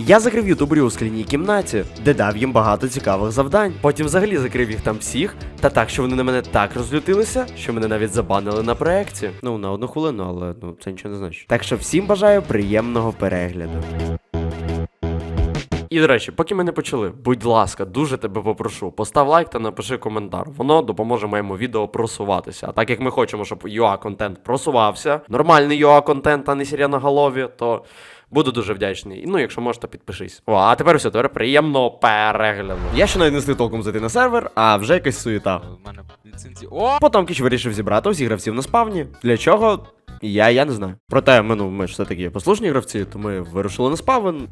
Я закрив ютуберів у скляній кімнаті, де дав їм багато цікавих завдань. Потім взагалі закрив їх там всіх, та так, що вони на мене так розлютилися, що мене навіть забанили на проекті. Ну, на одну хвилину, але ну це нічого не значить. Так що всім бажаю приємного перегляду. І до речі, поки ми не почали, будь ласка, дуже тебе попрошу, постав лайк та напиши коментар. Воно допоможе моєму відео просуватися. А так як ми хочемо, щоб UA контент просувався, нормальний UA контент, а не сіряноголові, то буду дуже вдячний. Ну, якщо можеш, то підпишись. О, а тепер все, тепер приємного перегляду. Я ще навіть не встиг толком зайти на сервер, а вже якась суєта. У мене ліцензія. О! Потім Кіч вирішив зібрати усіх гравців на спавні. Для чого? Я, я не знаю. Проте ми, ну, ми ж все-таки послушні гравці, то ми вирушили на спавн,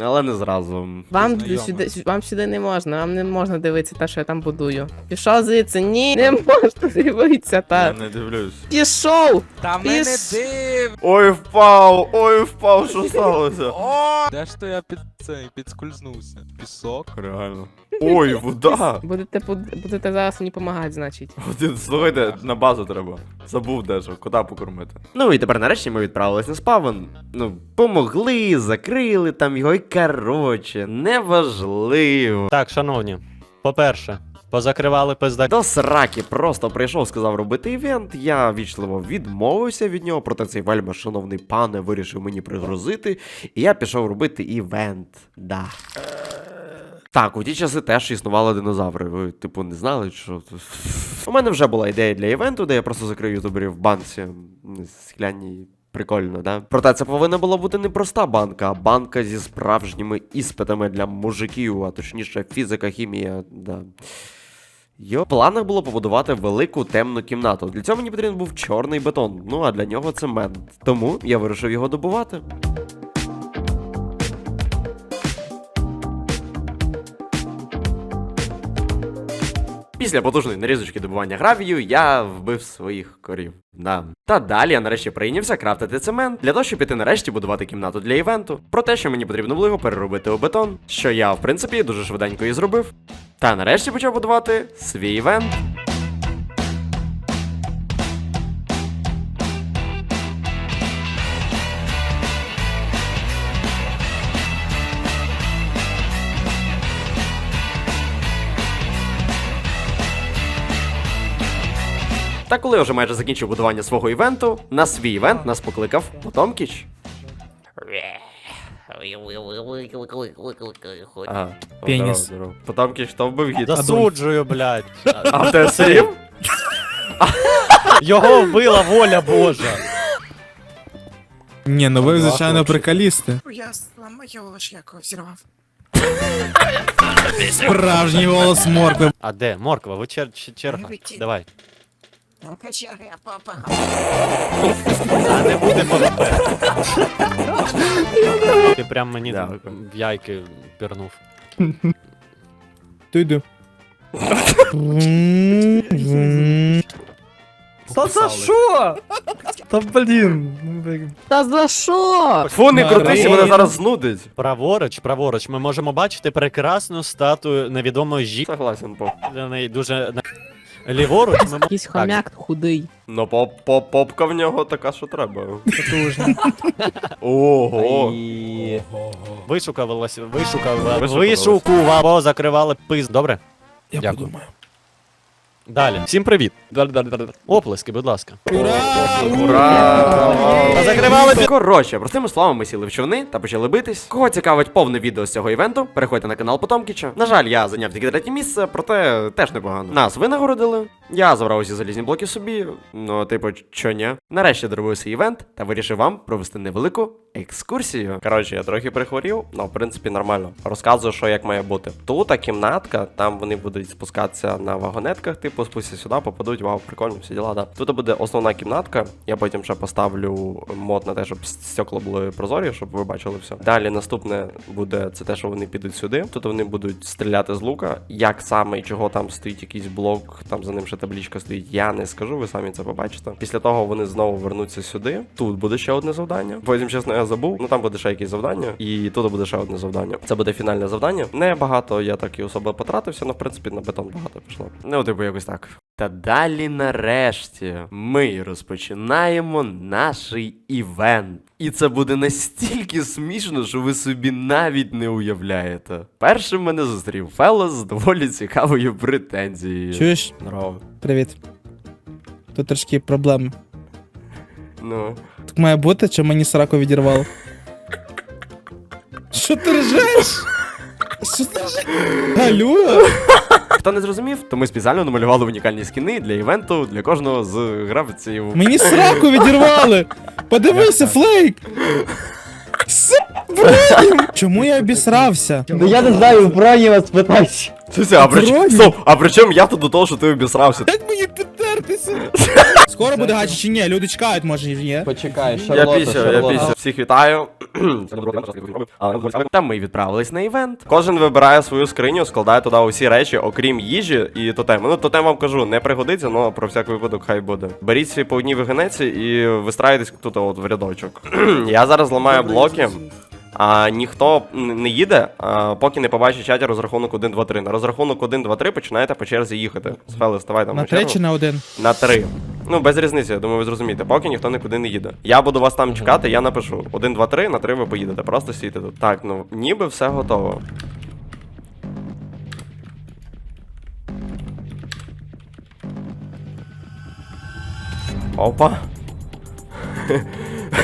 але не зразу. Вам сюди, вам сюди не можна, вам не можна дивитися те, що я там будую. Пішов звідси, ні, не можна дивитися Я так. не дивлюсь. Пішов! Та мене с- див! Ой, впав! Ой, впав, що сталося? О! Де ж то я під цей підскользнувся? Пісок? Реально. Ой, вода! Будете, буд- будете зараз мені допомагати, значить. Один, слухайте, на базу треба. Забув дещо, кота покормити. Ну і тепер нарешті ми відправились на спавн. Ну, помогли, закрили там його і коротше, неважливо. Так, шановні, по-перше, позакривали пиздаки. До сраки просто прийшов, сказав робити івент. Я вічливо відмовився від нього, проте цей вельми шановний пане вирішив мені пригрозити, і я пішов робити івент. Да. Так, у ті часи теж існували динозаври. Ви, типу, не знали, що. У мене вже була ідея для івенту, де я просто закрив ютуберів в банці скляній. Прикольно, да? Проте це повинна була бути не проста банка, а банка зі справжніми іспитами для мужиків, а точніше фізика, хімія, да. Його планах було побудувати велику темну кімнату. Для цього мені потрібен був чорний бетон, ну а для нього цемент. Тому я вирішив його добувати. Після потужної нарізочки добування гравію я вбив своїх корів. Да. Та далі я нарешті прийнявся крафтити цемент для того, щоб піти нарешті будувати кімнату для івенту. Про те, що мені потрібно було його переробити у бетон, що я, в принципі, дуже швиденько і зробив. Та нарешті почав будувати свій івент. Та коли я вже майже закінчив будування свого івенту, на свій івент нас покликав Потомкіч. Ага. Пеніс. Здорово, здорово. Потомкіч, хто вбив гід? Засуджую, блядь. А тебе срів? Його вбила воля Божа. Ні, ну ви, звичайно, приколісти. Я зламаю шляху взірвав. Справжній голос моркви. А де? Морква, ви чер чер- черга. Давай. Ну, качари. А не буде ПВП. Ти прям мені в яйки пірнув. Ти йди. Та за що? Та блін. ну, блін. Та за що? Фу, не крутися, мене зараз знудить. Праворуч, праворуч, ми можемо бачити прекрасну статую невідомої жінки. Согласен, по. Для неї дуже на- ліворуч. Ми... мо- Якийсь хомяк худий. Ну, поп, поп, попка в нього така, що треба. Потужно. Ого. Вишукувалося, вишукав, Вишукувалось. вишукував, закривали пиз. Добре? Я Дякую. подумаю. Далі. Всім привіт. Оплески, будь ласка. Ура! Закривали Коротше, простими словами, ми сіли в човни та почали битись. Кого цікавить повне відео з цього івенту, переходьте на канал Потомкіча. На жаль, я зайняв тільки третє місце, проте теж непогано. Нас винагородили. Я забрав усі залізні блоки собі. Ну, типу, чо ні. Нарешті доробив івент та вирішив вам провести невелику екскурсію. Коротше, я трохи прихворів, але в принципі нормально. Розказую, що як має бути. Тут та кімнатка, там вони будуть спускатися на вагонетках, типу, спустяться сюди, попадуть. Вау, прикольно, всі діла, да. Тут буде основна кімнатка. Я потім ще поставлю мод на те, щоб стекла були прозорі, щоб ви бачили все. Далі наступне буде це те, що вони підуть сюди. Тут вони будуть стріляти з лука. Як саме і чого там стоїть якийсь блок, там за ним ще таблічка стоїть, я не скажу, ви самі це побачите. Після того вони знову вернуться сюди. Тут буде ще одне завдання. Потім, чесно, я забув. Ну там буде ще якесь завдання, і тут буде ще одне завдання. Це буде фінальне завдання. Не багато я так і особо потратився, але в принципі на бетон багато пішло. Ну, типу, якось так. Та далі нарешті ми розпочинаємо наш івент. І це буде настільки смішно, що ви собі навіть не уявляєте. Першим мене зустрів Фелос з доволі цікавою претензією. Чуєш? Здорово. Привіт. Тут трошки проблем. Ну. Так має бути, чи мені сраку відірвало? Що ти ржеш? Що ти ржеш? Галю? Хто не зрозумів, то ми спеціально намалювали унікальні скіни для івенту для кожного з гравців. Мені сраку відірвали! Подивися, флейк! Бронім! Чому я обісрався? Ну я не знаю, броні вас питайся. Слухай, а при а при чому я тут до того, що ти обісрався? Як мені підтертися? Скоро буде гачі чи ні? Люди чекають, може, ні? Почекай, Я Шарлота, пісю, я Шарлота. пісю. Всіх вітаю. Та ми відправились на івент. Кожен вибирає свою скриню, складає туди усі речі, окрім їжі і тотему. Ну, тотем вам кажу, не пригодиться, але про всяк випадок хай буде. Беріть свій по одній вигинеці і вистраюйтесь тут от в рядочок. Я зараз ламаю блоки. А ніхто не їде, а, поки не побачить в чаті розрахунок 1, 2, 3. На розрахунок 1, 2, 3 починаєте по черзі їхати. Сфели, ставай там На по чергу. три чи на один? На три. Ну, без різниці, я думаю, ви зрозумієте, поки ніхто нікуди не їде. Я буду вас там чекати, я напишу. Один, два, три, на три ви поїдете. Просто стійте тут. Так, ну ніби все готово. Опа.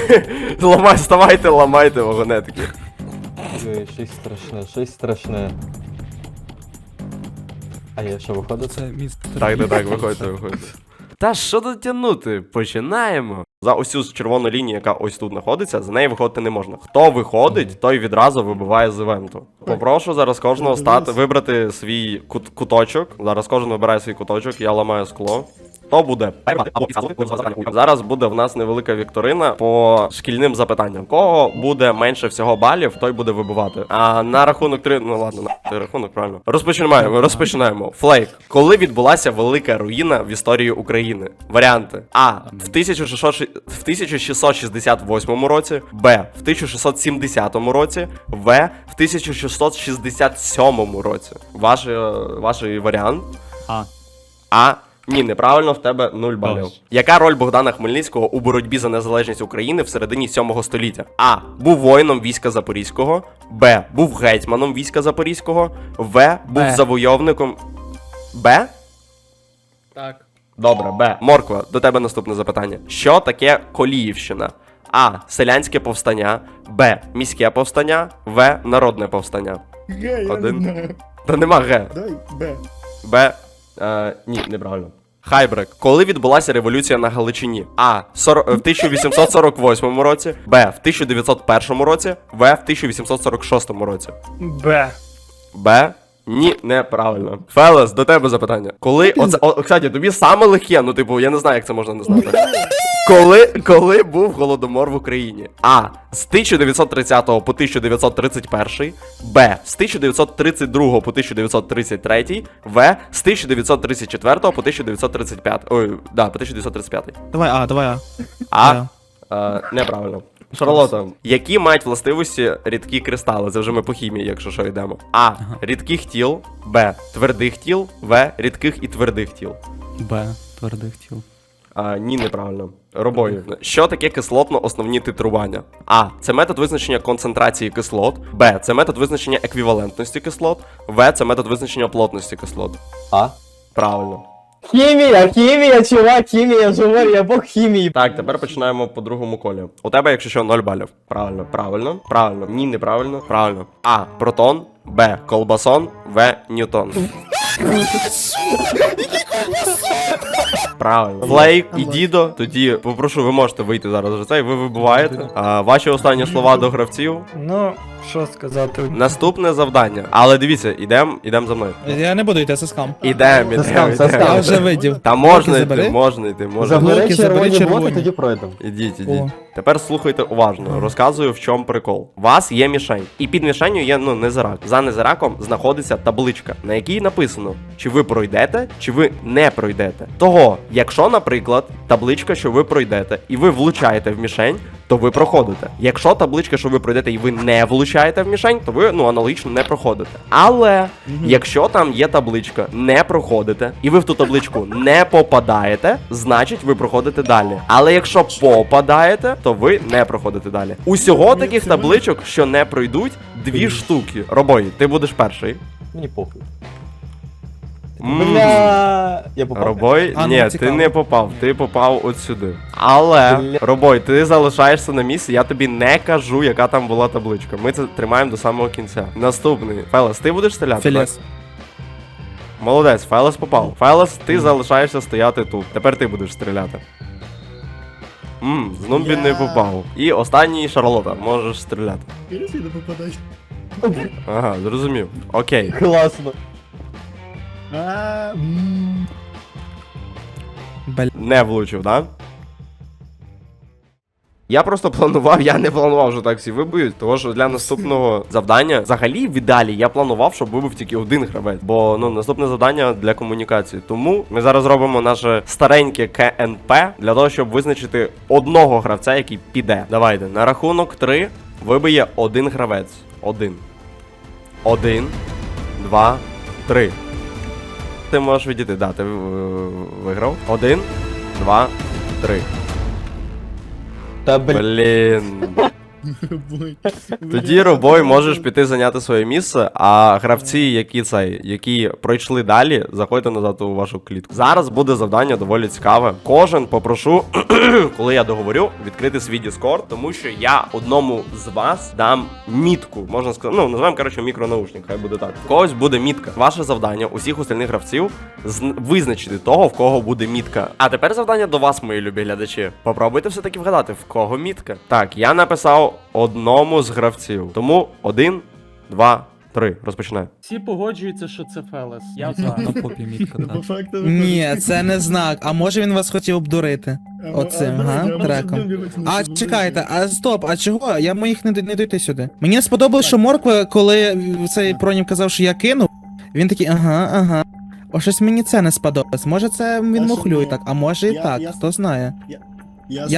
Ламай, вставайте, ламайте вагонетки. Ой, Щось страшне, щось страшне. А я що, виходить? Це містер. Так, так, так, виходьте, виходьте. Та що тут тягнути? Починаємо. За ось цю червону лінію, яка ось тут знаходиться, за неї виходити не можна. Хто виходить, той відразу вибиває з івенту. Попрошу зараз кожного стати, вибрати свій кут- куточок. Зараз кожен вибирає свій куточок, я ламаю скло. Хто буде? Зараз буде в нас невелика вікторина по шкільним запитанням. Кого буде менше всього балів, той буде вибивати. А на рахунок 3, ну ладно, на рахунок, правильно. Розпочинаємо, розпочинаємо. Флейк. Коли відбулася велика руїна в історії України? Варіанти: А. В 1668 році, Б. В 1670 році, В. В 1667 році. Ваш, е, ваш варіант? А. А. Ні, неправильно, в тебе 0 балів. Ось. Яка роль Богдана Хмельницького у боротьбі за незалежність України в середині 7 століття? А. Був воїном війська Запорізького. Б. Був гетьманом війська Запорізького. В. Був Б. завойовником. Б. Так. Добре, Б. Морква, до тебе наступне запитання. Що таке Коліївщина? А. Селянське повстання. Б. Міське повстання. В. Народне повстання. Один. Та нема Г. Дай, Б. Б. Е, ні, неправильно. Хайбрек. Коли відбулася революція на Галичині? А. Сор... В 1848 році. Б. В 1901 році. В. В 1846 році. Б. Б. Ні, неправильно. Фелес, до тебе запитання. Коли. Оце, о, кстати, тобі саме легке, ну, типу, я не знаю, як це можна не знати. Коли, коли був голодомор в Україні? А. З 1930 по 1931. Б. З 1932 по 1933. В. З 1934 по 1935. Ой, да, по 1935. Давай А, давай А. А. Да. Е, неправильно. Шарлота, які мають властивості рідкі кристали? Це вже ми по хімії, якщо що йдемо. А. Рідких тіл, Б. Твердих тіл, В. Рідких і твердих тіл. Б. Твердих тіл. А, ні, неправильно. Робою. Що таке кислотно-основні титрування? А. Це метод визначення концентрації кислот. Б. Це метод визначення еквівалентності кислот. В. Це метод визначення плотності кислот. А? Правильно. Хімія, хімія, чувак, хімія, живор, я бог хімії. Так, тепер починаємо по другому колі. У тебе, якщо що, 0 балів. Правильно, правильно, правильно. Ні, неправильно, правильно. А. Протон. Б. Колбасон. В. Ньютон. Правильно. Флейк і Дідо. Тоді попрошу, ви можете вийти зараз за це, і ви вибуваєте. А, ваші останні слова до гравців. Ну, що сказати? Наступне завдання. Але дивіться, ідем, ідем за мною. Я не буду йти, це скам. Ідем, ідем, скам, це ідем. Я вже видів. Та можна Блоки йти, забери. можна йти, можна. Забери Блоки, забери червоні червоні. блоки, тоді пройдемо. Ідіть, ідіть. О. Тепер слухайте уважно. Розказую, в чому прикол. У вас є мішень, і під мішенью є ну незирак. За незираком знаходиться табличка, на якій написано, чи ви пройдете, чи ви не пройдете. Того, якщо, наприклад, табличка, що ви пройдете, і ви влучаєте в мішень, то ви проходите. Якщо табличка, що ви пройдете і ви не влучаєте в мішень, то ви ну аналогічно не проходите. Але якщо там є табличка, не проходите, і ви в ту табличку не попадаєте, значить ви проходите далі. Але якщо попадаєте, то ви не проходите далі. Усього таких табличок, що не пройдуть, дві штуки. Робой, ти будеш перший. Мені похуй. Бля. Я попав. Робой, А, ну, ні, ти цікаво. не попав, ти попав от сюди. Але, Бля. Робой, ти залишаєшся на місці, я тобі не кажу, яка там була табличка. Ми це тримаємо до самого кінця. Наступний. Фелес, ти будеш стріляти? Філес. так? Молодець, Фелес попав. Фелес, ти залишаєшся стояти тут. Тепер ти будеш стріляти. Мм, Знумбі не попав. І останній Шарлота, можеш стріляти. Ага, зрозумів. Окей. Класно. Бля. Не влучив, да? Я просто планував, я не планував, що так всі виб'ють, тому що для наступного завдання, взагалі, в ідеалі, я планував, щоб вибив тільки один гравець. Бо ну наступне завдання для комунікації. Тому ми зараз робимо наше стареньке КНП для того, щоб визначити одного гравця, який піде. Давайте на рахунок 3 вибиє один гравець. Один. Один, два, три. Ти можеш відійти, да, ти е, виграв. Один, два, три. Та блін. Блін. Тоді робой можеш піти зайняти своє місце, а гравці, які цей, які пройшли далі, заходьте назад у вашу клітку. Зараз буде завдання доволі цікаве. Кожен попрошу, коли я договорю, відкрити свій Discord, тому що я одному з вас дам мітку. Можна сказати, ну називаємо коротше мікронаушник, хай буде так. В когось буде мітка. Ваше завдання усіх остальних гравців зн- визначити того, в кого буде мітка. А тепер завдання до вас, мої любі глядачі. Попробуйте все-таки вгадати, в кого мітка. Так, я написав одному з гравців. Тому один, два, три. Розпочинаю. Всі погоджуються, що це Фелес. Я за. На попі мітка, так. Ні, це не знак. А може він вас хотів обдурити? Оцим, га, треком. А чекайте, а стоп, а чого? Я моїх не, д- не дойти сюди. Мені сподобалось, що Морква, коли цей пронім казав, що я кинув, він такий, ага, ага. О, щось мені це не сподобалось. Може це він мухлює так, а може і так, хто знає. Я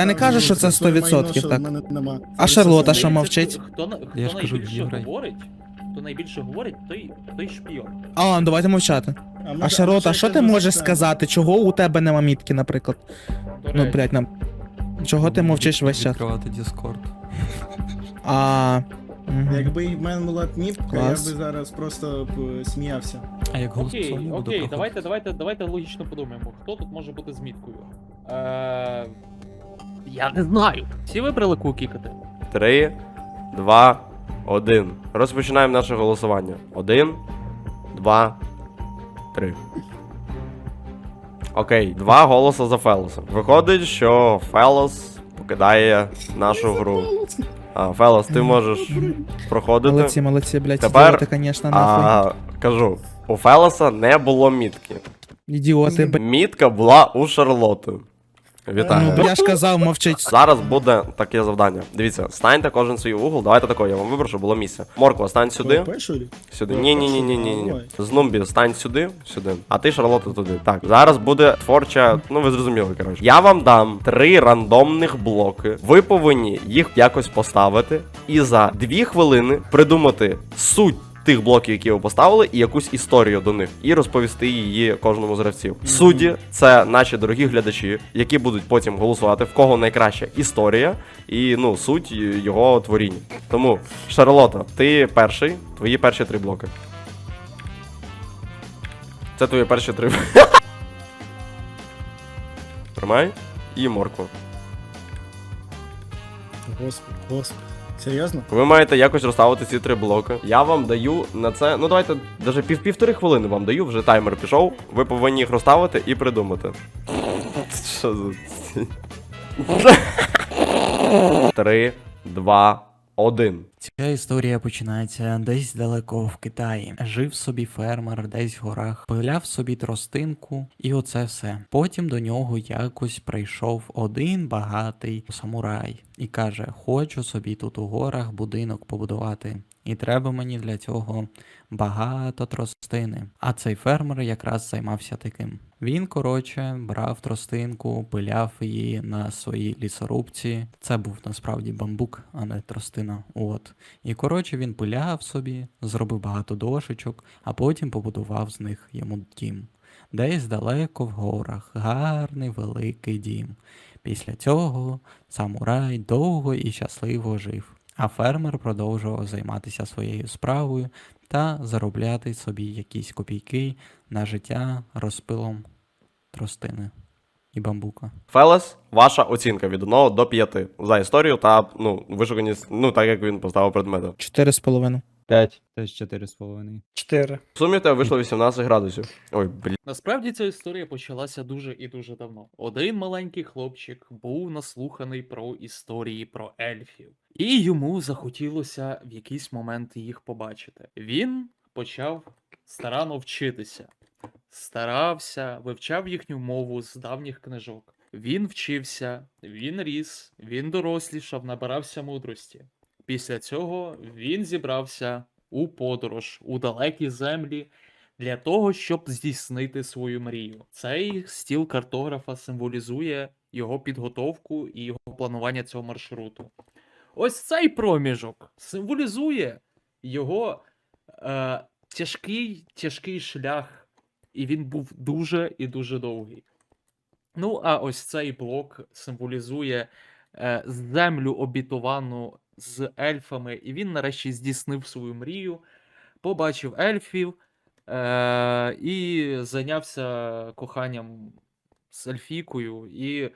не кажу, що це 100% так. А Шарлота що мовчить? Хто, хто Я ж кажу, найбільше єврей. говорить, хто найбільше говорить, той, той шпіон. А, ну, давайте мовчати. А Шарлота, що ти можеш сказати, чого у тебе нема мітки, наприклад? До Ну, речі. блядь, нам. Чого ти мовчиш весь час? Відкривати Discord. А. мгм. Якби в мене була б міпка, я би зараз просто б сміявся. А як Окей, буде окей, проходити? давайте, давайте, давайте логічно подумаємо, хто тут може бути з міткою. Е... Я не знаю. Всі вибрали кукікати? Три, два, один. Розпочинаємо наше голосування. Один, два, три. Окей, два голоси за Фелоса. Виходить, що Фелос покидає нашу гру. А, Фелос, ти можеш проходити. Молодці, молодці, блядь, Тепер- ідіоти, конечно, нахуй. А, кажу, у Фелоса не було мітки. Ідіоти, блядь. Мітка була у Шарлоти. Вітаю. Ну, я ж казав, мовчить. Зараз буде таке завдання. Дивіться, станьте кожен свій угол. Давайте тако, я вам виберу, щоб було місце. Морква, стань сюди. Сюди. Ні, ні, ні, ні, ні, ні. Знумбі, стань сюди, сюди. А ти, Шарлота, туди. Так, зараз буде творча. Ну, ви зрозуміли, коротше. Я вам дам три рандомних блоки. Ви повинні їх якось поставити. І за дві хвилини придумати суть. Тих блоків, які ви поставили, і якусь історію до них, і розповісти її кожному з гравців. Судді це наші дорогі глядачі, які будуть потім голосувати, в кого найкраща історія і ну суть його творіння. Тому, Шарлота, ти перший, твої перші три блоки. Це твої перші три. Тримай. І моркву. Господи, господи. Серйозно? Ви маєте якось розставити ці три блоки. Я вам даю на це. Ну давайте даже пів півтори хвилини вам даю, вже таймер пішов. Ви повинні їх розставити і придумати. Що за. Три, два, один. Ця історія починається десь далеко в Китаї. Жив собі фермер десь в горах, пиляв собі тростинку, і оце все. Потім до нього якось прийшов один багатий самурай і каже: Хочу собі тут у горах будинок побудувати. і треба мені для цього багато тростини. А цей фермер якраз займався таким. Він, коротше, брав тростинку, пиляв її на своїй лісорубці. Це був насправді бамбук, а не тростина. От. І коротше він пиляв собі, зробив багато дошечок, а потім побудував з них йому дім. Десь далеко в горах, гарний великий дім. Після цього самурай довго і щасливо жив, а фермер продовжував займатися своєю справою та заробляти собі якісь копійки на життя розпилом тростини і бамбука. Фелес, ваша оцінка від 1 до 5 за історію та ну, вишуканість, ну так як він поставив предмети. Чотири з половиною. 5. Теж 4,5. 4. В сумі в тебе вийшло 18 градусів. Ой, блін. Насправді ця історія почалася дуже і дуже давно. Один маленький хлопчик був наслуханий про історії про ельфів, і йому захотілося в якийсь момент їх побачити. Він почав старанно вчитися, старався, вивчав їхню мову з давніх книжок. Він вчився, він ріс, він дорослішав, набирався мудрості. Після цього він зібрався у подорож у далекі землі для того, щоб здійснити свою мрію. Цей стіл картографа символізує його підготовку і його планування цього маршруту. Ось цей проміжок символізує його е, тяжкий, тяжкий шлях, і він був дуже і дуже довгий. Ну, а ось цей блок символізує е, землю обітовану з ельфами, і він нарешті здійснив свою мрію, побачив ельфів е, і зайнявся коханням з ельфікою, і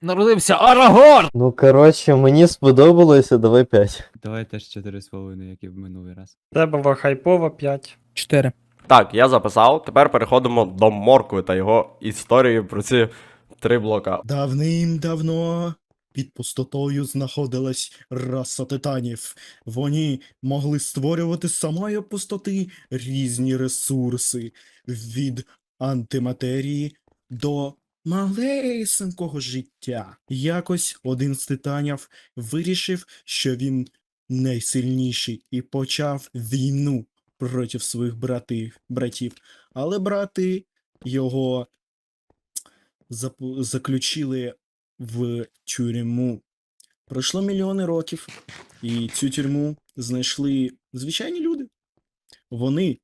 народився Арагорн! Ну, коротше, мені сподобалося, давай 5. Давай теж 4,5, як і в минулий раз. Була хайпова 5. Чотири. Так, я записав. Тепер переходимо до Моркви та його історії про ці три блока. Давним-давно під пустотою знаходилась раса титанів. Вони могли створювати з самої пустоти різні ресурси від антиматерії до малесенького життя. Якось один з титанів вирішив, що він найсильніший і почав війну проти своїх братів, братів. Але брати його заключили в тюрму. Пройшло мільйони років, і цю тюрму знайшли звичайні люди. Вони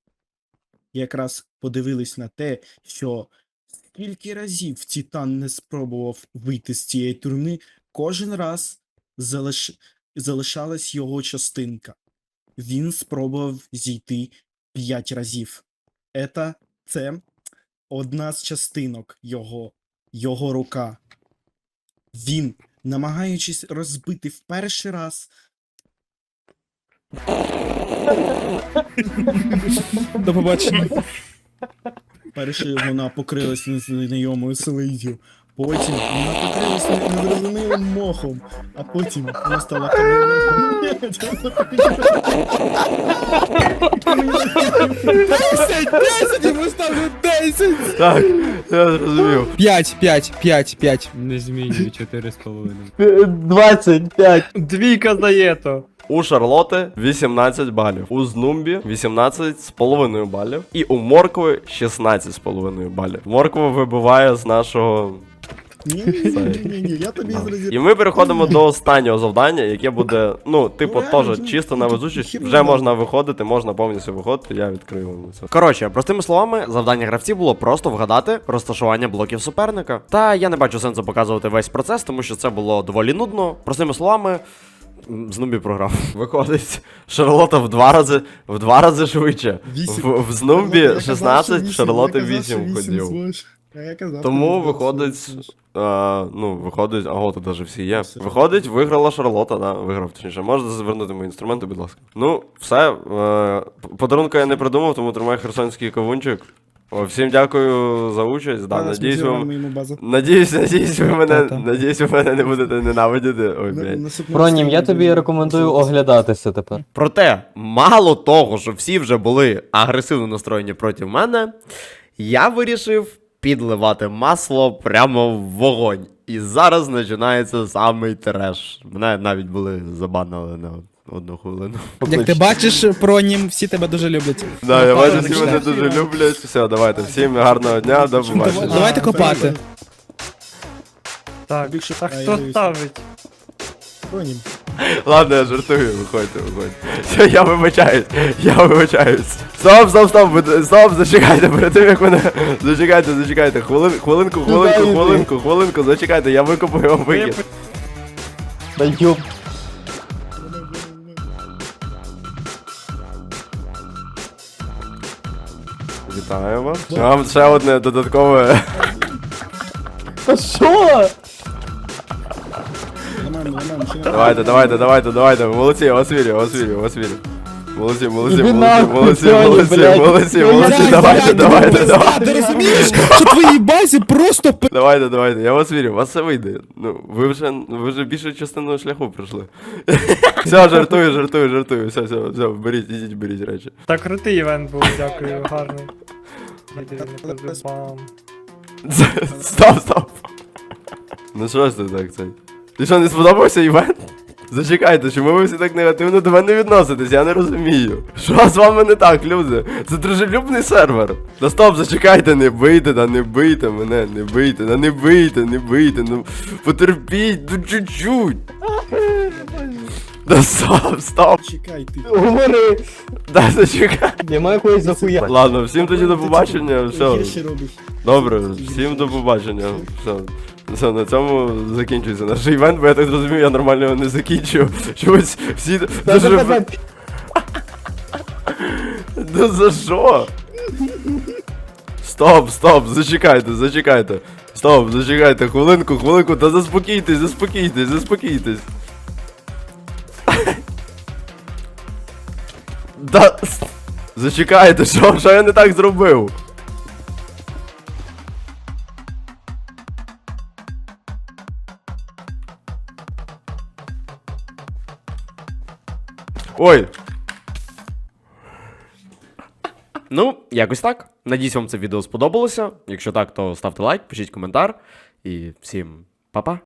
якраз подивились на те, що скільки разів Титан не спробував вийти з цієї тюрми, кожен раз залиш... залишалась його частинка. Він спробував зійти п'ять разів. Ета це одна з частинок його, його рука. Він, намагаючись розбити в перший раз, До побачення. перше вона покрилась незнайомою слизю, потім вона покрилась не- незрозумілим мохом, а потім вона стала. Десять, десять, йому ставлю десять. Так, я зрозумів. П'ять, п'ять, п'ять, п'ять. Не змінюю 4,5. 25. Двійка заєто. У Шарлоти 18 балів, у Знумбі 18,5 балів, і у Моркви 16,5 балів. Морква вибиває з нашого. Ні, ні, ні, ні, ні, я тобі зрозумів. І ми переходимо до останнього завдання, яке буде, ну, типу, теж чисто на везучість. Вже можна виходити, можна повністю виходити, я відкрию вам це. Коротше, простими словами, завдання гравців було просто вгадати розташування блоків суперника. Та я не бачу сенсу показувати весь процес, тому що це було доволі нудно. Простими словами. м, Знумбі програв. Виходить, Шарлота в два рази в два рази швидше. Вісім. В, в що 16, Шарлоти я казав, що 8 ходів. А я казав, Тому виходить, а, ну, виходить, ага, тут навіть всі є. Все. Виходить, виграла Шарлота, да, виграв точніше. Можете звернути мої інструменти, будь ласка. Ну, все. Е, п- подарунка я не придумав, тому тримай херсонський кавунчик. О, всім дякую за участь. Да, Та, надіюсь, вам... йому базу. Надіюсь, надіюсь, ви мене, Та-та. надіюсь, ви мене не будете ненавидіти. Ой, блядь. наступного Пронім, я тобі рекомендую оглядатися тепер. Проте, мало того, що всі вже були агресивно настроєні проти мене, я вирішив підливати масло прямо в вогонь. І зараз починається самий треш. Мене навіть були забанили на Одну хвилину. Як ти бачиш, про нім всі тебе дуже люблять. Да, я бачу, всі мене дуже люблять. Все, давайте, всім гарного дня, до побачення. Давайте копати. Так, Ай, хто ставить? Бронім. Ладно, я жартую, виходьте, виходьте. Все, я вибачаюсь, я вибачаюсь. Стоп, стоп, стоп, стоп, зачекайте, перед тим як мене. Зачекайте, зачекайте. Хвилин, хвилинку, хвилинку, йди. хвилинку, хвилинку, зачекайте, я викопаю вам вихід. Та юб. Вітаю вас. Вам ще одне додаткове. Та що? Давайте, давайте, давайте, давайте. Молодці, я вас вірю, я вас вірю, я вас вірю. Молодці, молодці, Іди молодці, нахуй, молодці, Сьогодні, молодці, блядь. молодці, молодці, давайте, давайте, давайте. Ти розумієш, що твоїй базі просто пи- Давайте, давайте, я вас вірю, у вас все вийде. Ну, ви вже, ви вже більшу частину шляху пройшли. Все, жартую, жартую, жартую. Все, все, все, беріть, ідіть, беріть речі. Та крутий івент був, дякую, гарний. Не. Стоп, стоп. Ну що ж ти так цей? Ти що, не сподобався івент? Зачекайте, чому ви всі так негативно до мене відноситесь? Я не розумію. Що з вами не так, люди? Це дружелюбний сервер. Та стоп, зачекайте, не бийте, да не бийте мене, не бийте, да не бийте, не бийте, ну потерпіть, ну чуть-чуть. Да стоп, стоп, Чекай ти. Говори. да зачекай. Нема якоїсь захуя. Ладно, всім тоді до побачення, все. Добре, всім до побачення. Все. Все, на цьому закінчується наш івент, бо я так зрозумів, я нормально його не закінчив. Чогось всі дуже. Ну за що? Стоп, стоп, зачекайте, зачекайте. Стоп, зачекайте, хвилинку, хвилинку, та заспокійтесь, заспокійтесь, заспокійтесь. Да. Зачекайте, що, що я не так зробив? Ой, Ну, якось так. Надіюсь, вам це відео сподобалося. Якщо так, то ставте лайк, пишіть коментар. І всім па-па.